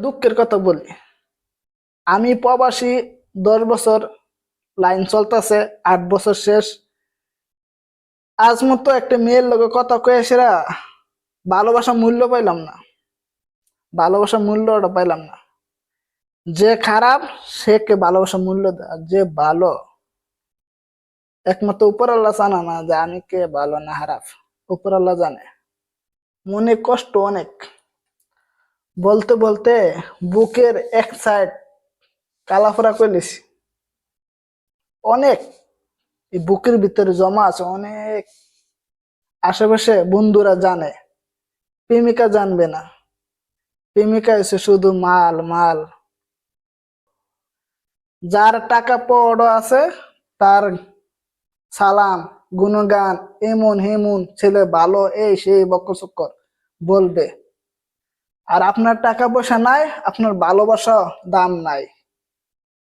দুঃখের কথা বলি। আমি প্রবাসী, দশ বছর লাইন চলতেছে, আট বছর শেষ। আজ মতো একটা মেয়ের লোকে কথা কয়ে সেরা ভালোবাসা মূল্য পাইলাম না। ভালোবাসা মূল্যটা পাইলাম না। যে খারাপ সে কে ভালোবাসা মূল্য দেয়। যে ভালো, একমাত্র উপর আল্লাহ জানা না যে আমি কে ভালো না খারাপ। উপর আল্লাহ জানে। মনে কষ্ট অনেক। বলতে বলতে বুকের এক সাইড কালাফোরা করেছি অনেক। এই বুকের ভিতরে জমা আছে, অনেক। আশেপাশে বন্ধুরা জানে, প্রেমিকা জানবে না। প্রেমিকা এসে শুধু মাল মাল। যার টাকা পড়ো আছে, তার সালাম, গুণগান, এমন, হেমন, ছেলে ভালো, এই, সেই বকচক্কর বলবে। আর আপনার টাকা পয়সা নাই আপনার ভালোবাসা দাম নাই।